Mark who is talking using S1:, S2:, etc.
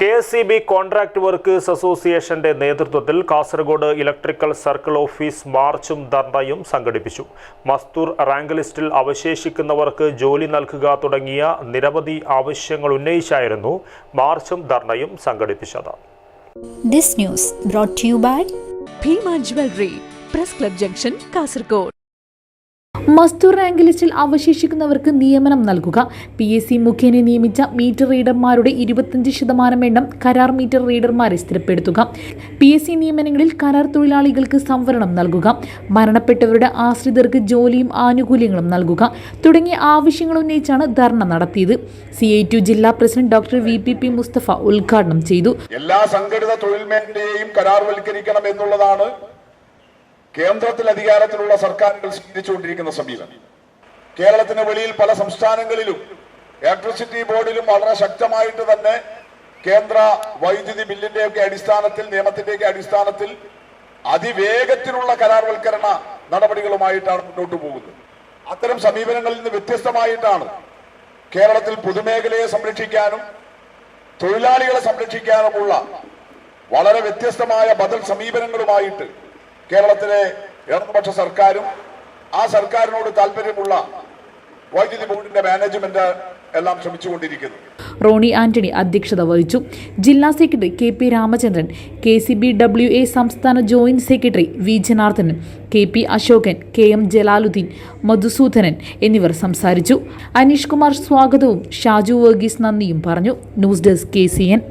S1: K S C B contract workers അസോസിയേഷന്റെ നേതൃത്വത്തിൽ Kasaragod electrical circle office മാർച്ചും ധർണയും സംഘടിപ്പിച്ചു. മസ്തൂർ റാങ്ക് ലിസ്റ്റിൽ അവശേഷിക്കുന്നവർക്ക് ജോലി നൽകുക തുടങ്ങിയ നിരവധി ആവശ്യങ്ങൾ ഉന്നയിച്ചായിരുന്നു മാർച്ചും ധർണയും സംഘടിപ്പിച്ചത്.
S2: This news brought to you by
S3: Bhima jewellery press club junction Kasaragod.
S4: Mazdoor rank ലിസ്റ്റിൽ അവശേഷിക്കുന്നവർക്ക് നിയമനം നൽകുക. പി എസ് സി മുഖേന നിയമിച്ച മീറ്റർ റീഡർമാരുടെ ഇരുപത്തഞ്ച് ശതമാനം എണ്ണം കരാർ മീറ്റർ റീഡർമാരെ സ്ഥിരപ്പെടുത്തുക. പി എസ് സി നിയമനങ്ങളിൽ കരാർ തൊഴിലാളികൾക്ക് സംവരണം നൽകുക. മരണപ്പെട്ടവരുടെ ആശ്രിതർക്ക് ജോലിയും ആനുകൂല്യങ്ങളും നൽകുക. തുടങ്ങിയ ആവശ്യങ്ങൾ ഉന്നയിച്ചാണ് ധർണ നടത്തിയത്. സി ഐ ടു ജില്ലാ president doctor V P P Mustafa ഉദ്ഘാടനം ചെയ്തു.
S5: എല്ലാ സംഘടിത തൊഴിൽ മേഖലയെയും കരാർവൽക്കരിക്കണം എന്നുള്ളതാണ് കേന്ദ്രത്തിൽ അധികാരത്തിലുള്ള സർക്കാരുകൾ സ്വീകരിച്ചുകൊണ്ടിരിക്കുന്ന സമീപനം. കേരളത്തിന് വെളിയിൽ പല സംസ്ഥാനങ്ങളിലും ഇലക്ട്രിസിറ്റി ബോർഡിലും വളരെ ശക്തമായിട്ട് തന്നെ കേന്ദ്ര വൈദ്യുതി ബില്ലിന്റെയൊക്കെ അടിസ്ഥാനത്തിൽ നിയമത്തിന്റെയൊക്കെ അടിസ്ഥാനത്തിൽ അതിവേഗത്തിലുള്ള കരാർവൽക്കരണ നടപടികളുമായിട്ടാണ് മുന്നോട്ട് പോകുന്നത്. അത്തരം സമീപനങ്ങളിൽ നിന്ന് വ്യത്യസ്തമായിട്ടാണ് കേരളത്തിൽ പൊതുമേഖലയെ സംരക്ഷിക്കാനും തൊഴിലാളികളെ സംരക്ഷിക്കാനുമുള്ള വളരെ വ്യത്യസ്തമായ ബദൽ സമീപനങ്ങളുമായിട്ട് കേരളത്തിലെ ഇടതുപക്ഷ സർക്കാരും ആ സർക്കാരിനോട് താല്പര്യമുള്ള വൈദ്യുതി ബോർഡിന്റെ മാനേജ്മെന്റ് എല്ലാം ശ്രമിച്ചുകൊണ്ടിരിക്കുന്നു.
S4: റോണി ആന്റണി അധ്യക്ഷത വഹിച്ചു. ജില്ലാ secretary K P Ramachandran K C B W A സംസ്ഥാന joint secretary V Janardhanan K P Ashokan K M Jalaluddin Madhusudanan എന്നിവർ സംസാരിച്ചു. അനീഷ് കുമാർ സ്വാഗതവും ഷാജു വർഗീസ് നന്ദിയും പറഞ്ഞു. News desk K C N.